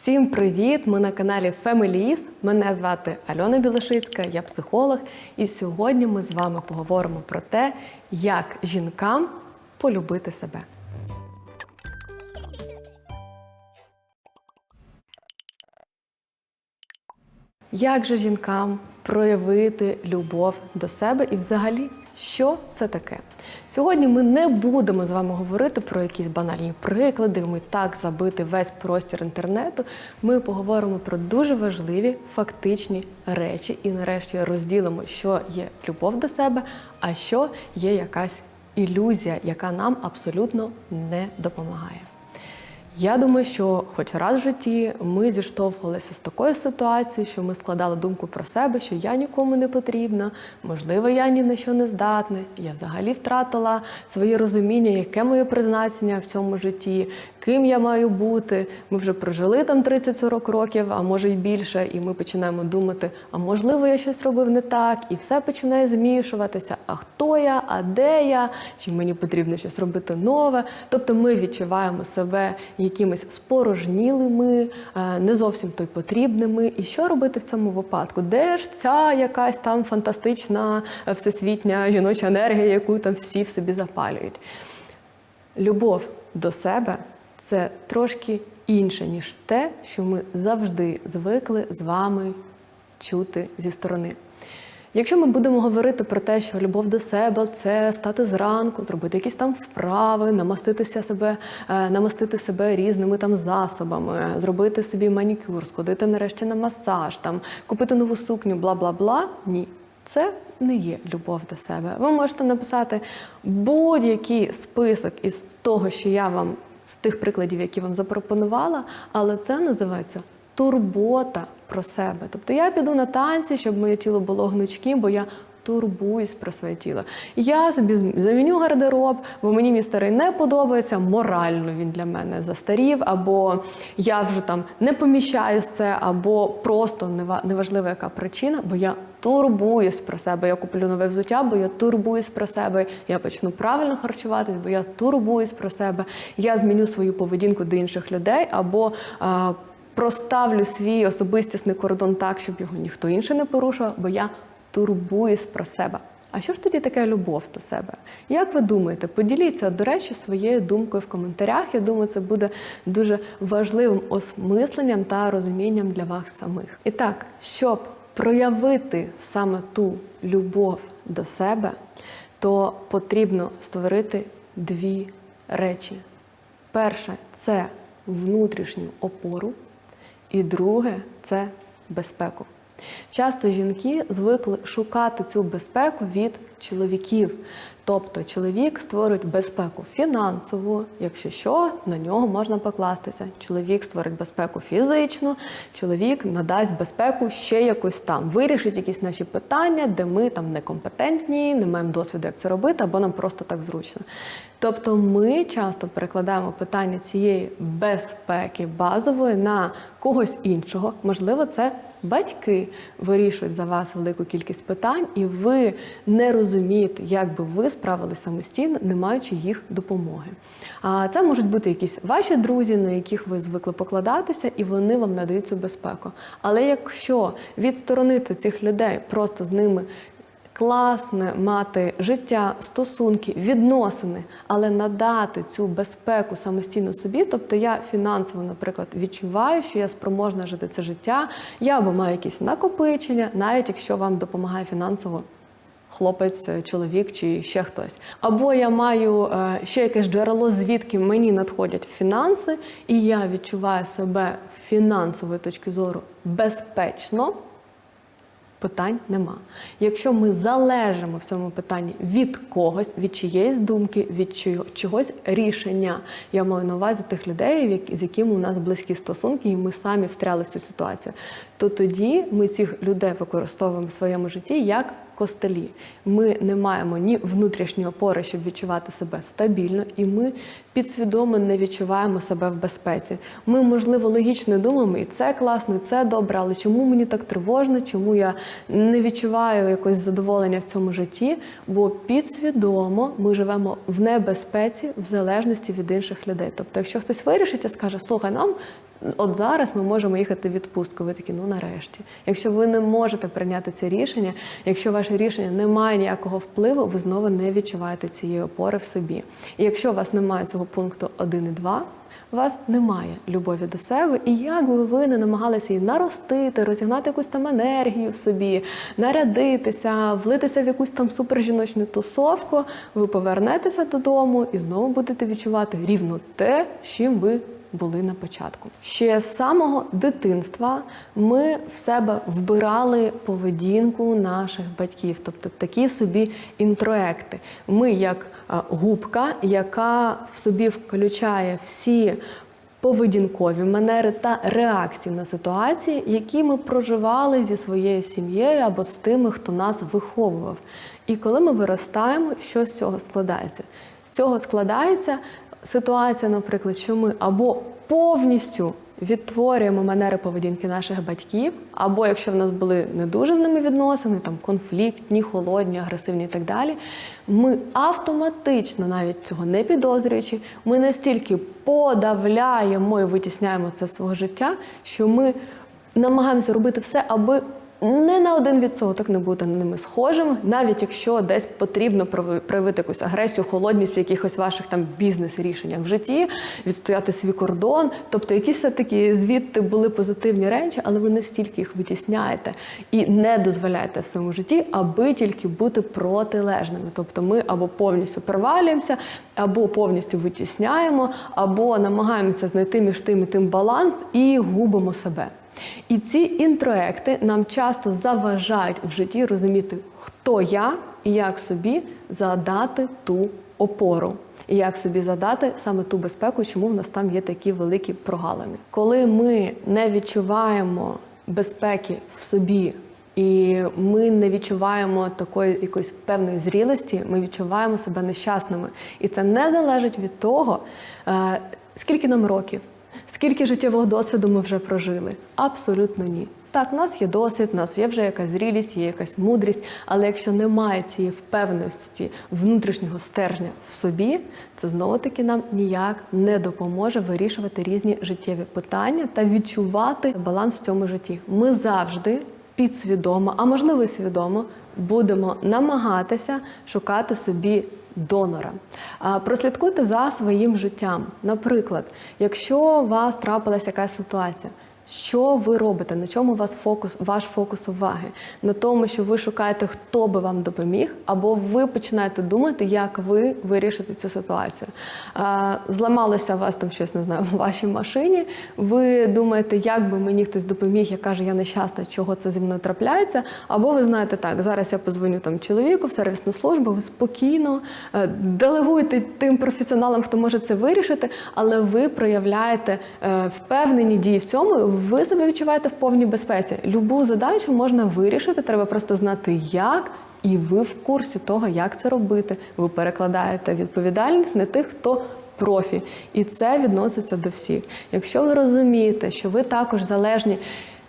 Всім привіт! Ми на каналі Families. Мене звати Альона Білошицька, я психолог. І сьогодні ми з вами поговоримо про те, як жінкам полюбити себе. Як же жінкам проявити любов до себе і взагалі, що це таке? Сьогодні ми не будемо з вами говорити про якісь банальні приклади, ми так забити весь простір інтернету. Ми поговоримо про дуже важливі фактичні речі і нарешті розділимо, що є любов до себе, а що є якась ілюзія, яка нам абсолютно не допомагає. Я думаю, що хоч раз в житті ми зіштовхувалися з такою ситуацією, що ми складали думку про себе, що я нікому не потрібна, можливо, я ні на що не здатна, я взагалі втратила своє розуміння, яке моє призначення в цьому житті, ким я маю бути. Ми вже прожили там 30-40 років, а може й більше, і ми починаємо думати, а можливо, я щось робив не так, і все починає змішуватися. А хто я, а де я, чи мені потрібно щось робити нове. Тобто ми відчуваємо себе якимись спорожнілими, е, не зовсім той потрібними. І що робити в цьому випадку? Де ж ця якась там фантастична е, всесвітня жіноча енергія, яку там всі в собі запалюють? Любов до себе це трошки інше, ніж те, що ми завжди звикли з вами чути зі сторони. Якщо ми будемо говорити про те, що любов до себе це стати зранку, зробити якісь там вправи, намаститися себе, е, намастити себе різними там засобами, зробити собі манікюр, сходити нарешті на масаж, там купити нову сукню, бла бла бла. Ні, це не є любов до себе. Ви можете написати будь-який список із того, що я вам з тих прикладів, які вам запропонувала, але це називається турбота про себе. Тобто я піду на танці, щоб моє тіло було гнучким, бо я турбуюсь про своє тіло. Я собі заміню гардероб, бо мені мій старий не подобається, морально він для мене застарів, або я вже там не поміщаюсь це, або просто нева- неважливо, яка причина, бо я турбуюсь про себе. Я куплю нове взуття, бо я турбуюсь про себе. Я почну правильно харчуватись, бо я турбуюсь про себе. Я зміню свою поведінку до інших людей, або а, проставлю свій особистісний кордон так, щоб його ніхто інший не порушував, бо я турбуюсь про себе. А що ж тоді таке любов до себе? Як ви думаєте? Поділіться, до речі, своєю думкою в коментарях. Я думаю, це буде дуже важливим осмисленням та розумінням для вас самих. І так, щоб проявити саме ту любов до себе, то потрібно створити дві речі. Перше це внутрішню опору, і друге це безпеку. Часто жінки звикли шукати цю безпеку від чоловіків. Тобто чоловік створить безпеку фінансову, якщо що, на нього можна покластися. Чоловік створить безпеку фізичну, чоловік надасть безпеку ще якось там, вирішить якісь наші питання, де ми там некомпетентні, не маємо досвіду, як це робити, або нам просто так зручно. Тобто ми часто перекладаємо питання цієї безпеки базової на когось іншого. Можливо, це батьки вирішують за вас велику кількість питань, і ви не розумієте, як би ви справилися самостійно, не маючи їх допомоги. А це можуть бути якісь ваші друзі, на яких ви звикли покладатися, і вони вам надають цю безпеку. Але якщо відсторонити цих людей, просто з ними класне мати життя, стосунки, відносини, але надати цю безпеку самостійно собі. Тобто я фінансово, наприклад, відчуваю, що я спроможна жити це життя, я або маю якісь накопичення, навіть якщо вам допомагає фінансово. Хлопець, чоловік чи ще хтось. Або я маю е, ще якесь джерело, звідки мені надходять фінанси, і я відчуваю себе фінансової точки зору безпечно, питань нема. Якщо ми залежимо в цьому питанні від когось, від чиєїсь думки, від чогось рішення, я маю на увазі тих людей, з якими у нас близькі стосунки, і ми самі встряли в цю ситуацію, то тоді ми цих людей використовуємо в своєму житті як костелі. Ми не маємо ні внутрішньої опори, щоб відчувати себе стабільно, і ми підсвідомо не відчуваємо себе в безпеці. Ми, можливо, логічно думаємо, і це класно, і це добре, але чому мені так тривожно, чому я не відчуваю якось задоволення в цьому житті? Бо підсвідомо ми живемо в небезпеці в залежності від інших людей. Тобто, якщо хтось вирішить і скаже, слухай, нам От зараз ми можемо їхати в відпустку. Ви такі, ну нарешті. Якщо ви не можете прийняти це рішення, якщо ваше рішення не має ніякого впливу, ви знову не відчуваєте цієї опори в собі. І якщо у вас немає цього пункту 1 і 2, у вас немає любові до себе, і як би ви не намагалися її наростити, розігнати якусь там енергію в собі, нарядитися, влитися в якусь там супержіночну тусовку, ви повернетеся додому і знову будете відчувати рівно те, чим ви були на початку. Ще з самого дитинства ми в себе вбирали поведінку наших батьків, тобто такі собі інтроекти. Ми як е, губка, яка в собі включає всі поведінкові манери та реакції на ситуації, які ми проживали зі своєю сім'єю або з тими, хто нас виховував. І коли ми виростаємо, що з цього складається? З цього складається ситуація, наприклад, що ми або повністю відтворюємо манери поведінки наших батьків, або якщо в нас були не дуже з ними відносини, там конфліктні, холодні, агресивні і так далі, ми автоматично, навіть цього не підозрюючи, ми настільки подавляємо і витісняємо це з свого життя, що ми намагаємося робити все, аби не на один відсоток не бути на ними схожим, навіть якщо десь потрібно прояви- проявити якусь агресію, холодність в якихось ваших там бізнес-рішеннях в житті, відстояти свій кордон. Тобто якісь такі звідти були позитивні речі, але ви настільки їх витісняєте і не дозволяєте в своєму житті, аби тільки бути протилежними. Тобто ми або повністю провалюємося, або повністю витісняємо, або намагаємося знайти між тим і тим баланс і губимо себе. І ці інтроекти нам часто заважають в житті розуміти, хто я і як собі задати ту опору. І як собі задати саме ту безпеку, чому в нас там є такі великі прогалини. Коли ми не відчуваємо безпеки в собі, і ми не відчуваємо такої якоїсь певної зрілості, ми відчуваємо себе нещасними. І це не залежить від того, е, скільки нам років, Скільки життєвого досвіду ми вже прожили? Абсолютно ні. Так, у нас є досвід, у нас є вже якась зрілість, є якась мудрість, але якщо немає цієї впевненості внутрішнього стержня в собі, це знову таки нам ніяк не допоможе вирішувати різні життєві питання та відчувати баланс в цьому житті. Ми завжди підсвідомо, а можливо свідомо, будемо намагатися шукати собі донора. Прослідкуйте за своїм життям. Наприклад, якщо у вас трапилася якась ситуація. Що ви робите? На чому вас фокус, ваш фокус уваги? На тому, що ви шукаєте, хто би вам допоміг, або ви починаєте думати, як ви вирішите цю ситуацію. Зламалося у вас там щось, не знаю, в вашій машині. Ви думаєте, як би мені хтось допоміг, я каже, я нещасна, чого це зі мною трапляється. Або ви знаєте, так, зараз я позвоню там чоловіку в сервісну службу, ви спокійно е, делегуєте тим професіоналам, хто може це вирішити, але ви проявляєте е, впевнені дії в цьому ви себе відчуваєте в повній безпеці. Любу задачу можна вирішити, треба просто знати, як, і ви в курсі того, як це робити. Ви перекладаєте відповідальність на тих, хто профі. І це відноситься до всіх. Якщо ви розумієте, що ви також залежні.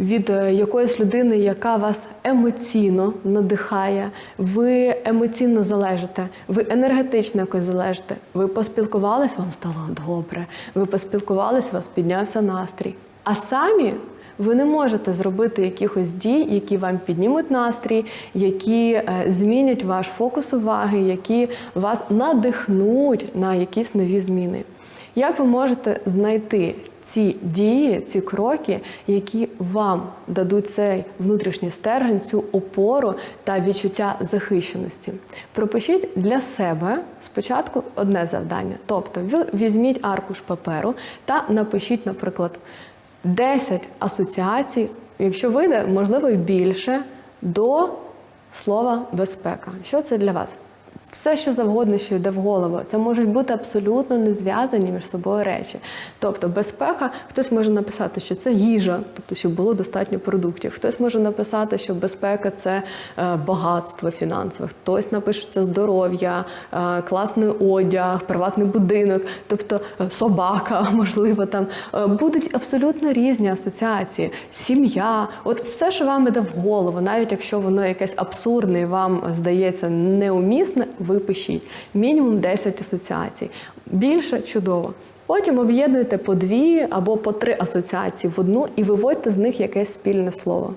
Від е, якоїсь людини, яка вас емоційно надихає, ви емоційно залежите, ви енергетично якось залежите. Ви поспілкувались, вам стало добре. Ви поспілкувались, у вас піднявся настрій. А самі ви не можете зробити якихось дій, які вам піднімуть настрій, які е, змінять ваш фокус уваги, які вас надихнуть на якісь нові зміни. Як ви можете знайти ці дії, ці кроки, які вам дадуть цей внутрішній стержень, цю опору та відчуття захищеності? Пропишіть для себе спочатку одне завдання. Тобто, візьміть аркуш паперу та напишіть, наприклад, 10 асоціацій, якщо вийде, можливо, і більше, до слова безпека. Що це для вас? Все, що завгодно, що йде в голову, це можуть бути абсолютно не зв'язані між собою речі. Тобто, безпека, хтось може написати, що це їжа, тобто, щоб було достатньо продуктів. Хтось може написати, що безпека це е, багатство фінансове, хтось напише, це здоров'я, е, класний одяг, приватний будинок, тобто е, собака, можливо, там. Будуть абсолютно різні асоціації, сім'я, от все, що вам іде в голову, навіть якщо воно якесь абсурдне вам здається неумісне, ви пишіть мінімум 10 асоціацій. Більше чудово. Потім об'єднуйте по дві або по три асоціації в одну і виводьте з них якесь спільне слово.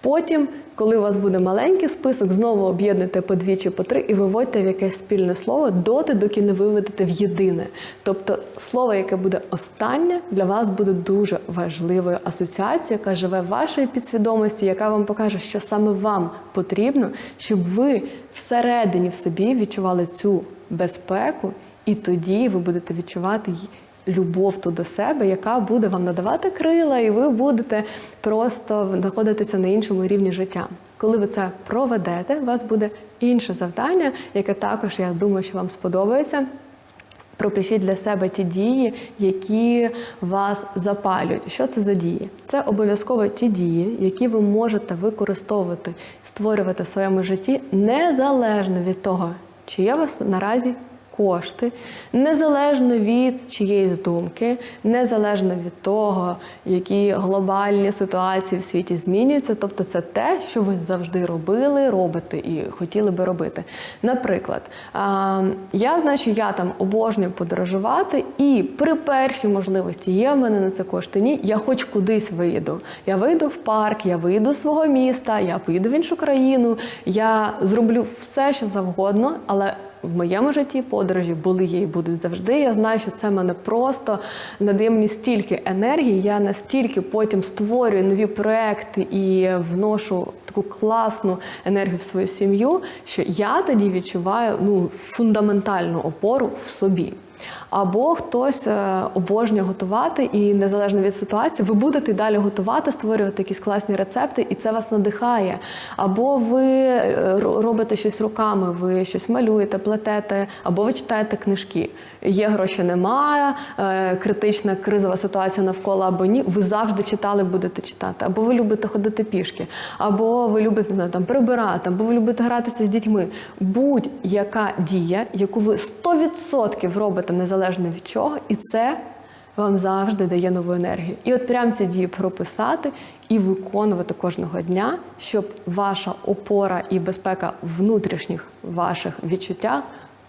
Потім, коли у вас буде маленький список, знову об'єднуйте по дві чи по три і виводьте в якесь спільне слово доти, доки не виведете в єдине. Тобто слово, яке буде останнє, для вас буде дуже важливою асоціацією, яка живе в вашій підсвідомості, яка вам покаже, що саме вам потрібно, щоб ви всередині в собі відчували цю безпеку, і тоді ви будете відчувати любов ту до себе, яка буде вам надавати крила, і ви будете просто знаходитися на іншому рівні життя. Коли ви це проведете, у вас буде інше завдання, яке також я думаю, що вам сподобається. Пропишіть для себе ті дії, які вас запалюють. Що це за дії? Це обов'язково ті дії, які ви можете використовувати, створювати в своєму житті незалежно від того, чи є у вас наразі кошти, незалежно від чиєїсь думки, незалежно від того, які глобальні ситуації в світі змінюються. Тобто, це те, що ви завжди робили, робите і хотіли би робити. Наприклад, я знаю, що я там обожнюю подорожувати, і при першій можливості є в мене на це кошти. Ні, я хоч кудись вийду. Я вийду в парк, я вийду з свого міста, я поїду в іншу країну, я зроблю все, що завгодно, але в моєму житті подорожі були є і будуть завжди. Я знаю, що це мене просто надає мені стільки енергії. Я настільки потім створюю нові проекти і вношу таку класну енергію в свою сім'ю, що я тоді відчуваю ну фундаментальну опору в собі. Або хтось е, обожнює готувати, і незалежно від ситуації, ви будете далі готувати, створювати якісь класні рецепти, і це вас надихає. Або ви е, робите щось руками, ви щось малюєте, плетете, або ви читаєте книжки. Є гроші, немає, е, критична кризова ситуація навколо або ні. Ви завжди читали, будете читати. Або ви любите ходити пішки, або ви любите знаю, там прибирати, або ви любите гратися з дітьми. Будь-яка дія, яку ви 100% робите незалежно від чого, і це вам завжди дає нову енергію. І от прям ці дії прописати і виконувати кожного дня, щоб ваша опора і безпека внутрішніх ваших відчуттях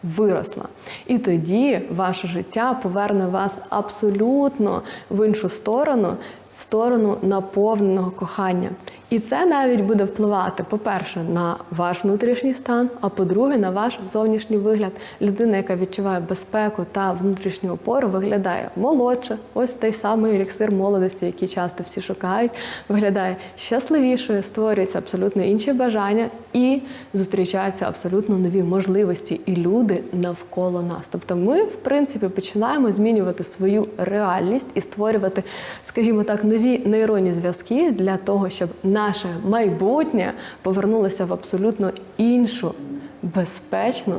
виросла. І тоді ваше життя поверне вас абсолютно в іншу сторону, в сторону наповненого кохання. І це навіть буде впливати, по-перше, на ваш внутрішній стан, а по-друге, на ваш зовнішній вигляд. Людина, яка відчуває безпеку та внутрішню опору, виглядає молодше. Ось той самий еліксир молодості, який часто всі шукають, виглядає щасливішою, створюються абсолютно інші бажання і зустрічаються абсолютно нові можливості і люди навколо нас. Тобто, ми, в принципі, починаємо змінювати свою реальність і створювати, скажімо так, нові нейронні зв'язки для того, щоб наше майбутнє повернулося в абсолютно іншу безпечну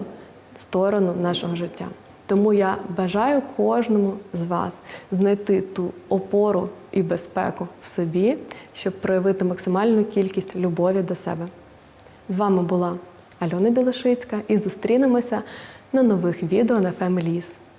сторону нашого життя. Тому я бажаю кожному з вас знайти ту опору і безпеку в собі, щоб проявити максимальну кількість любові до себе. З вами була Альона Білошицька і зустрінемося на нових відео на Families.